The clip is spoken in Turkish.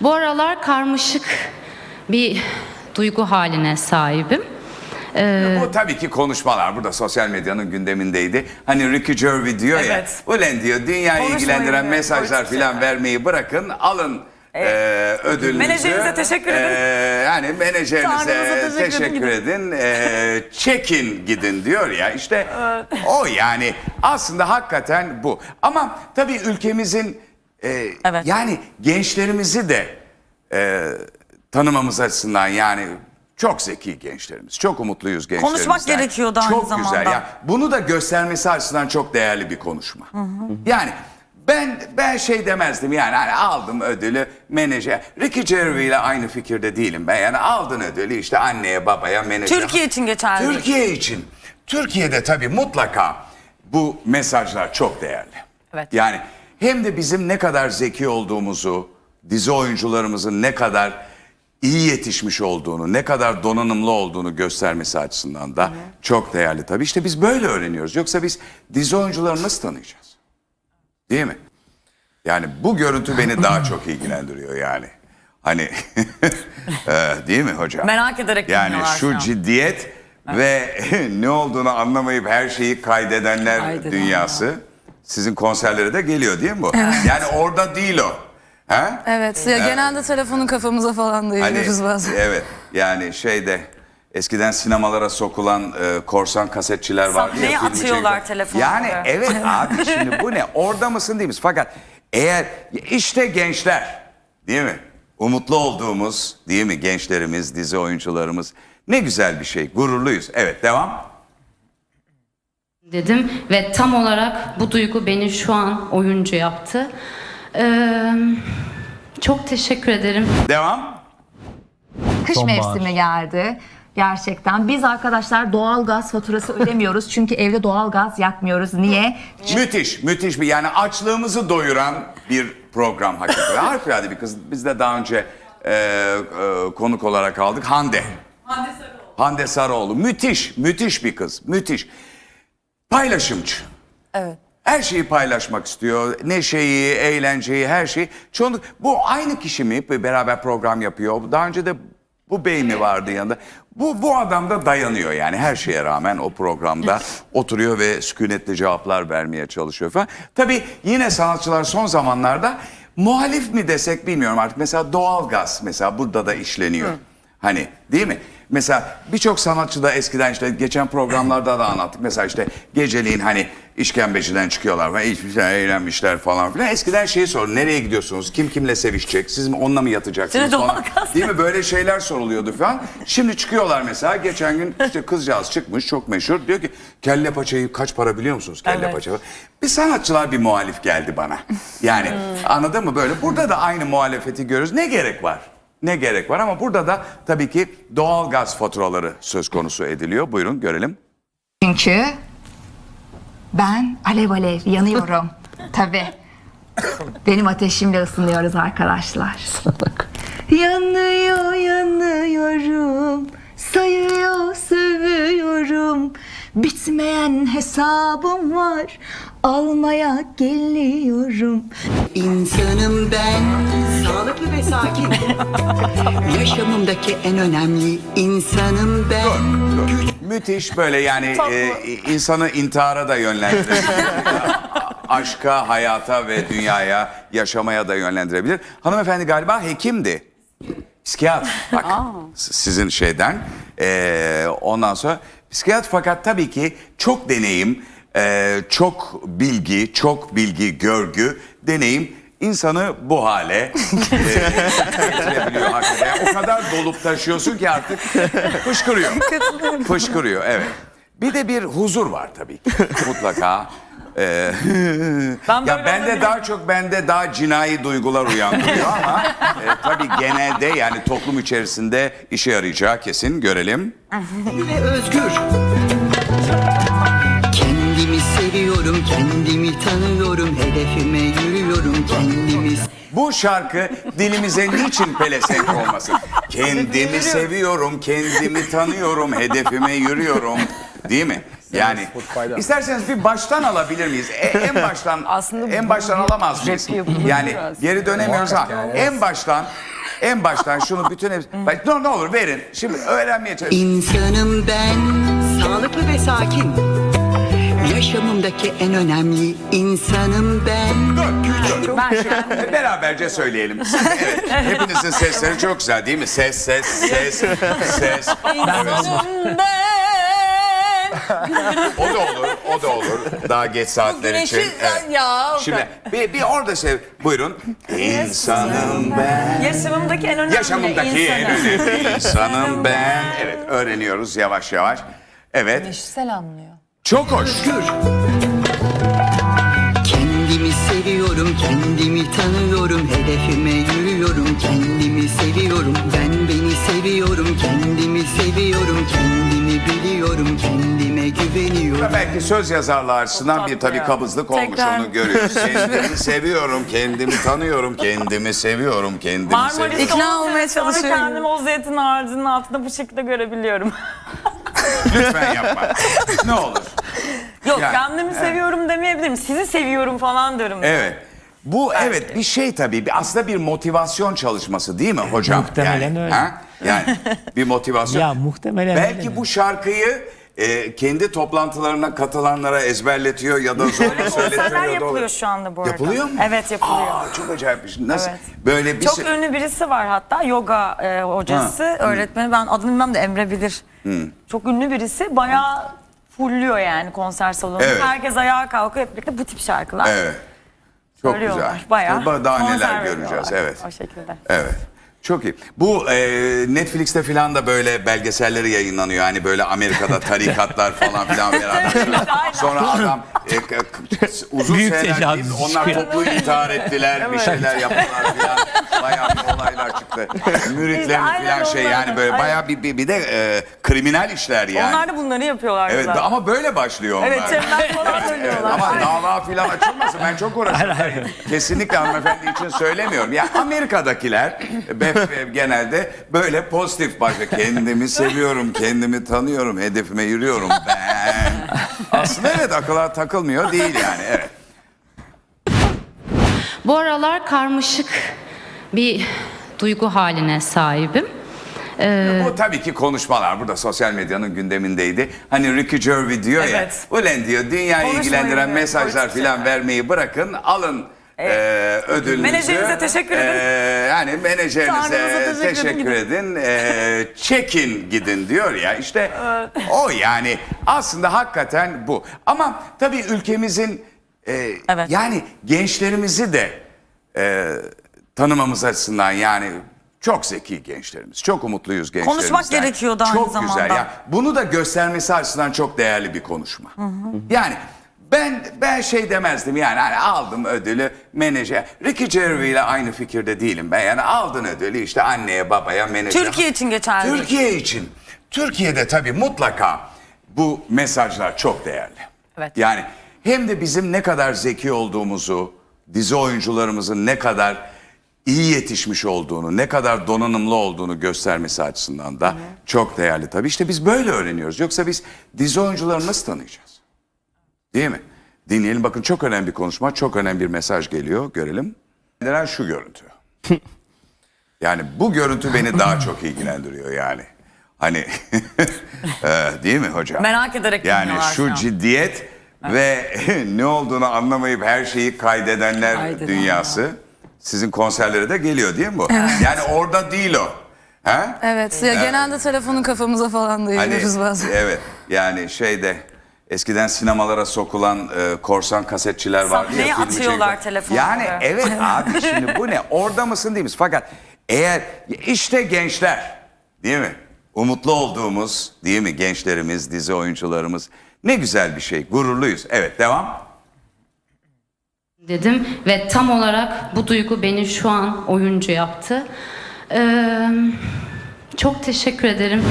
Bu aralar karmaşık bir duygu haline sahibim. Bu tabii ki konuşmalar burada sosyal medyanın gündemindeydi. Hani Ricky Gervais diyor ya, Evet. ulan diyor dünyayı Konuşmayın ilgilendiren diyor, mesajlar filan vermeyi bırakın, alın e, ödülünüzü. Menajerinize teşekkür edin. E, yani menajerinize teşekkür edin, teşekkür edin, e, çekin gidin diyor ya işte o yani aslında hakikaten bu. Ama tabii ülkemizin e, Evet. yani gençlerimizi de e, tanımamız açısından yani çok zeki gençlerimiz. Çok umutluyuz gençlerimizden. Konuşmak gerekiyordu aynı çok zamanda. Güzel. Yani bunu da göstermesi açısından çok değerli bir konuşma. Yani ben ben şey demezdim yani hani aldım ödülü menajer. Ricky Gervais ile aynı fikirde değilim ben. Yani aldın ödülü işte anneye babaya menajer. Türkiye için geçerli. Türkiye için. Türkiye'de tabii mutlaka bu mesajlar çok değerli. Evet. Yani hem de bizim ne kadar zeki olduğumuzu, dizi oyuncularımızın ne kadar iyi yetişmiş olduğunu, ne kadar donanımlı olduğunu göstermesi açısından da çok değerli tabii. İşte biz böyle öğreniyoruz. Yoksa biz dizi oyuncularını nasıl tanıyacağız? Değil mi? Yani bu görüntü beni daha çok ilgilendiriyor yani. Hani e, değil mi hocam? Merak ederek Yani dinliyorlar şu şu an. ciddiyet ve ne olduğunu anlamayıp her şeyi kaydedenler Kaydedenler. dünyası sizin konserlere de geliyor değil mi bu? Yani orada değil o. Ha? Evet, ya genelde telefonu kafamıza falan dayıyoruz bazen. Evet yani şeyde eskiden sinemalara sokulan e, korsan kasetçiler vardı ya. Sahneye filmi atıyorlar çekti. telefonları. Yani evet abi şimdi bu ne? Orada mısın değil misin? Fakat eğer işte gençler değil mi? Umutlu olduğumuz değil mi? Gençlerimiz, dizi oyuncularımız ne güzel bir şey. Gururluyuz. Evet devam. Dedim ve tam olarak bu duygu beni şu an oyuncu yaptı. Ee, çok teşekkür ederim. Devam. Kış Sonbahar. mevsimi geldi. Gerçekten. Biz arkadaşlar doğal gaz faturası ödemiyoruz. Çünkü evde doğal gaz yakmıyoruz. Niye? Müthiş, müthiş bir yani açlığımızı doyuran bir program hakikaten. Harikulade bir kız. Biz de daha önce e, e, konuk olarak aldık. Hande. Hande Sarıoğlu. Hande Sarıoğlu. Müthiş, müthiş bir kız. Müthiş. Paylaşımcı. Evet. Her şeyi paylaşmak istiyor. Neşeyi, eğlenceyi, her şeyi. Çoğunluk bu aynı kişi mi beraber program yapıyor? Daha önce de bu bey mi vardı yanında? Bu bu adam da dayanıyor yani her şeye rağmen o programda oturuyor ve sükunetle cevaplar vermeye çalışıyor falan. Tabii yine sanatçılar son zamanlarda muhalif mi desek bilmiyorum artık. Mesela doğalgaz mesela burada da işleniyor. Hani değil mi? Mesela birçok sanatçı da eskiden işte geçen programlarda da anlattık. Mesela işte geceliğin hani işkembeciden çıkıyorlar ve hiçbir şey eğlenmişler falan filan. Eskiden şeyi sor nereye gidiyorsunuz? Kim kimle sevişecek? Siz mi onunla mı yatacaksınız Şimdi falan. Değil mi? Böyle şeyler soruluyordu falan. Şimdi çıkıyorlar mesela. Geçen gün işte kızcağız çıkmış çok meşhur. Diyor ki kelle paçayı kaç para biliyor musunuz? Kelle Evet. paça. Bir sanatçılar bir muhalif geldi bana. Yani anladın mı böyle? Burada da aynı muhalefeti görüyoruz. Ne gerek var? Ne gerek var ama burada da tabii ki doğal gaz faturaları söz konusu ediliyor. Buyurun görelim. Çünkü ben alev alev yanıyorum. Tabii. Benim ateşimle ısınıyoruz arkadaşlar. Yanıyor yanıyorum. Sayıyor. Bitmeyen hesabım var. Almaya geliyorum. İnsanım ben Sağlıklı ve sakin Yaşamımdaki en önemli insanım ben Dur, dur. Müthiş böyle yani e, insanı intihara da yönlendirebilir. Aşka, hayata ve dünyaya, yaşamaya da yönlendirebilir. Hanımefendi galiba hekimdi. Psikiyatr. Bak sizin şeyden. E, ondan sonra psikiyatr fakat tabii ki çok deneyim, e, çok bilgi, çok bilgi, görgü, deneyim insanı bu hale e, getirebiliyor hakikaten. O kadar dolup taşıyorsun ki artık fışkırıyor. Fışkırıyor evet. Bir de bir huzur var tabii ki mutlaka. Ee, Ben ya bende olabilirim. daha çok bende daha cinayi duygular uyandırıyor ama e, tabii genelde yani toplum içerisinde işe yarayacağı kesin görelim. ve özgür Kendimi seviyorum, kendimi tanıyorum Hedefime yürüyorum, kendimi Bu şarkı dilimize niçin pelesenk olmasın? Kendimi seviyorum, kendimi tanıyorum, hedefime yürüyorum. Değil mi? Yani isterseniz bir baştan alabilir miyiz? E, en baştan Aslında en baştan alamaz mıyız? Yani geri dönemiyoruz ha. En baştan en baştan şunu bütün hepsi. Bak, ne, ne olur verin. Şimdi öğrenmeye çalışıyorum. İnsanım ben Sağlıklı ve sakin Yaşamımdaki en önemli insanım ben Dur, dur. E, Beraberce söyleyelim. Evet, hepinizin sesleri çok güzel değil mi? Ses, ses, ses, ses. Evet. O da olur, o da olur. Daha geç saatler için. Evet. ya. Şimdi bir, bir orada sev. Buyurun. İnsanım ben. Yaşamımdaki en önemli Yaşamımdaki en insanım. önemli insanım ben. Evet, öğreniyoruz yavaş yavaş. Evet, Kişisel anlıyor. çok hoş. Kendimi seviyorum, kendimi tanıyorum Hedefime yürüyorum, kendimi seviyorum Ben güveniyorum Belki söz yazarlığı açısından bir tabii kabızlık olmuş Tekrar. onu görüyoruz. Kendimi seviyorum, kendimi tanıyorum, kendimi seviyorum, kendimi seviyorum. Marmaris'te İkna on olmaya çalışıyorum. Kendimi o zeytin ağacının altında bu şekilde görebiliyorum. Lütfen yapma. ne olur. Yok Yani, kendimi seviyorum demeyebilirim. Sizi seviyorum falan diyorum. Evet. Bu evet bir şey tabii. Bir, aslında bir motivasyon çalışması değil mi hocam? Muhtemelen yani, öyle. Ha? Yani bir motivasyon. Ya muhtemelen Belki öyle. bu şarkıyı e, kendi toplantılarına katılanlara ezberletiyor ya da zorla ya da- yapılıyor şu anda bu arada. Yapılıyor mu? Evet yapılıyor. Aa, çok acayip bir şey. Nasıl? Evet. Böyle bir Çok şey- ünlü birisi var hatta yoga e, hocası, öğretmeni. Ben adını bilmem de Emre bilir. Çok ünlü birisi. Bayağı fulluyor yani konser salonu. Evet. Herkes ayağa kalkıyor hep birlikte bu tip şarkılar. Evet. Çok güzel. Bayağı Daha neler göreceğiz. Evet. O şekilde. Evet. Çok iyi. Bu e, Netflix'te falan da böyle belgeselleri yayınlanıyor. Hani böyle Amerika'da tarikatlar falan filan beraber. Sonra adam e, k- uzun Büyük seneler değil, onlar toplu intihar ettiler, bir şeyler yaptılar filan. Bayağı çıktı. Müritlerin İşte aynen filan şey onlar. yani böyle Aynen. bayağı bir, bir, bir de e, kriminal işler yani. Onlar da bunları yapıyorlar Evet zaten. ama böyle başlıyor onlar. Evet çember falan söylüyorlar. ama dava filan açılmasın ben çok uğraşıyorum. Kesinlikle hanımefendi için söylemiyorum. Ya Amerika'dakiler be- be- genelde böyle pozitif başlıyor. Kendimi seviyorum, kendimi tanıyorum, hedefime yürüyorum ben. Aslında evet akıla takılmıyor değil yani evet. Bu aralar karmaşık bir duygu haline sahibim. Ee, Bu tabii ki konuşmalar burada sosyal medyanın gündemindeydi. Hani Ricky Gervais diyor ya, Evet. ulen diyor dünyayı Konuşmayın ilgilendiren diyor, mesajlar politik filan şeyler. vermeyi bırakın, alın e, ödülünüzü. Menajerinize teşekkür edin. E, yani menajerinize Tanrınıza teşekkür teşekkür, edin, edin, e, çekin gidin diyor ya işte o yani aslında hakikaten bu. Ama tabii ülkemizin e, Evet. yani gençlerimizi de e, tanımamız açısından yani çok zeki gençlerimiz. Çok umutluyuz gençlerimizden. Konuşmak gerekiyordu aynı çok zamanda. güzel. Ya, bunu da göstermesi açısından çok değerli bir konuşma. Yani ben ben şey demezdim yani hani aldım ödülü menajer. Ricky Gervais ile aynı fikirde değilim ben. Yani aldın ödülü işte anneye babaya menajer. Türkiye için geçerli. Türkiye için. Türkiye'de tabii mutlaka bu mesajlar çok değerli. Evet. Yani hem de bizim ne kadar zeki olduğumuzu, dizi oyuncularımızın ne kadar iyi yetişmiş olduğunu, ne kadar donanımlı olduğunu göstermesi açısından da çok değerli tabii. İşte biz böyle öğreniyoruz. Yoksa biz dizi oyuncularını nasıl tanıyacağız? Değil mi? Dinleyelim bakın çok önemli bir konuşma, çok önemli bir mesaj geliyor. Görelim. Neden şu görüntü? Yani bu görüntü beni daha çok ilgilendiriyor yani. Hani e, değil mi hocam? Merak ederek Yani dinliyorlar şu şu an. ciddiyet ve ne olduğunu anlamayıp her şeyi kaydedenler Kaydeden dünyası sizin konserlere de geliyor değil mi bu? Yani orada değil o. Ha? Evet. Ya genelde telefonu kafamıza falan Hani, dayıyoruz bazen. evet yani şeyde eskiden sinemalara sokulan e, korsan kasetçiler vardı ya. Sahneye atıyorlar telefonları. Yani evet abi şimdi bu ne orada mısın değil misin? Fakat eğer işte gençler değil mi? Umutlu olduğumuz değil mi gençlerimiz, dizi oyuncularımız ne güzel bir şey gururluyuz. Evet devam. Dedim ve tam olarak bu duygu beni şu an oyuncu yaptı. Ee, çok teşekkür ederim.